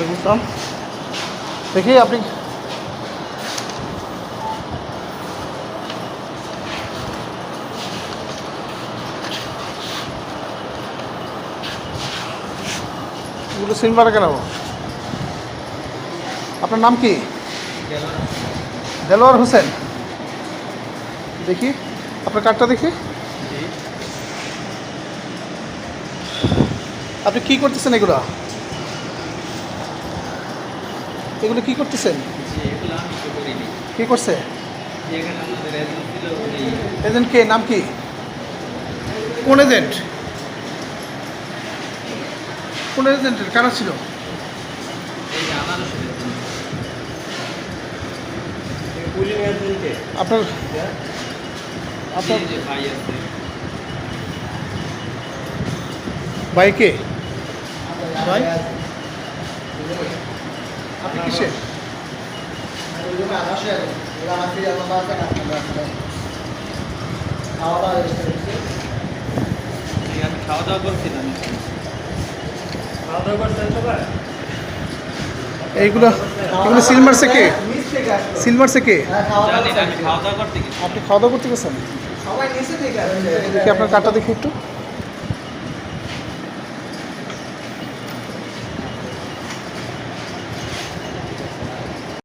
ওয়ালাইকুম আসসালাম দেখি আপনি এগুলো সিনবারে কেন? আপনার নাম কি? দেলোয়ার হোসেন। দেখি আপনার কার্ডটা দেখি। আপনি কি করতেছেন এগুলো? এগুলো কি করতেছেন? কি করছে? এজেন্ট কে? নাম কি? কোন এজেন্ট? কোন এজেন্টের? কারা ছিল? আপনার আপনার ভাই আছে। বাইকে ভাই কিসে? আমি খাওয়া দাওয়া করছিলাম খাওয়া দাওয়া করছেন সবাই এইগুলো এগুলো সিল মারছে কে সিল কে না আপনি খাওয়া দাওয়া করতে গেছেন? সবাই নিচে থেকে দেখি আপনার কাটা দেখি একটু।